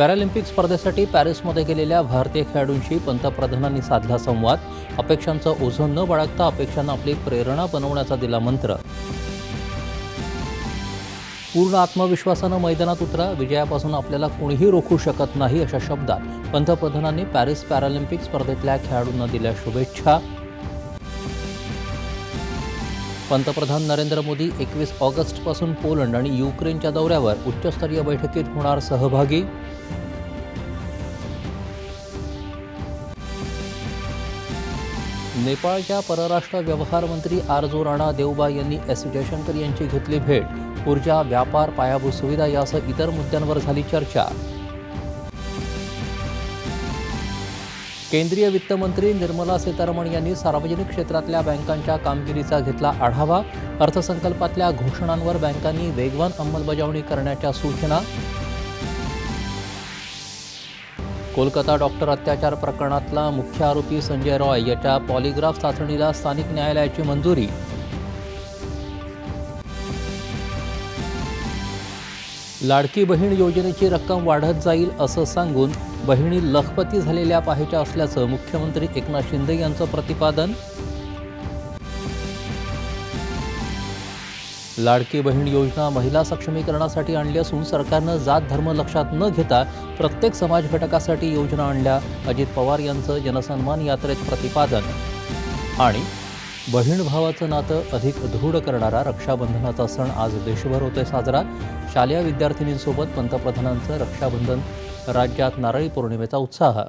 Paralympic स्पर्धेसाठी पॅरिसमध्ये गेलेल्या भारतीय खेळाडूंशी पंतप्रधानांनी साधला संवाद. अपेक्षांचं ओझं न बाळगता अपेक्षांना आपली प्रेरणा बनवण्याचा दिला मंत्र. पूर्ण आत्मविश्वासानं मैदानात उतरा. विजयापासून आपल्याला कोणीही रोखू शकत नाही अशा शब्दात पंतप्रधानांनी पॅरिस पॅरालिम्पिक स्पर्धेतल्या खेळाडूंना दिल्या शुभेच्छा. पंतप्रधान नरेंद्र मोदी एकवीस ऑगस्टपासून पोलंड आणि युक्रेनच्या दौऱ्यावर उच्चस्तरीय बैठकीत होणार सहभागी. नेपाळच्या परराष्ट्र व्यवहार मंत्री आरजो राणा देवबा यांनी एस. जयशंकर यांची घेतली भेट. ऊर्जा व्यापार पायाभूत सुविधा यासह इतर मुद्द्यांवर झाली चर्चा. केंद्रीय वित्तमंत्री निर्मला सीतारमण यांनी सार्वजनिक क्षेत्रातल्या बँकांच्या कामगिरीचा घेतला आढावा. अर्थसंकल्पातल्या घोषणांवर बँकांनी वेगवान अंमलबजावणी करण्याच्या सूचना. कोलकाता डॉक्टर अत्याचार प्रकरणातला मुख्य आरोपी संजय रॉय याच्या पॉलिग्राफ चाचणीला स्थानिक न्यायालयाची मंजुरी. लाडकी बहीण योजनेची रक्कम वाढत जाईल असं सांगून बहिणी लखपती झालेल्या पाहायच्या असल्याचं मुख्यमंत्री एकनाथ शिंदे यांचं प्रतिपादन. लाडकी बहीण योजना महिला सक्षमीकरणासाठी आणली असून सरकारनं जात धर्म लक्षात न घेता प्रत्येक समाज घटकासाठी योजना आणल्या. अजित पवार यांचं जनसन्मान यात्रेत प्रतिपादन. आणि बहीण भावाचं नातं अधिक दृढ करणारा रक्षाबंधनाचा सण आज देशभर होतोय साजरा. शालेय विद्यार्थिनींसोबत पंतप्रधानांचं रक्षाबंधन राज्यात नारळी पौर्णिमेचा उत्साह.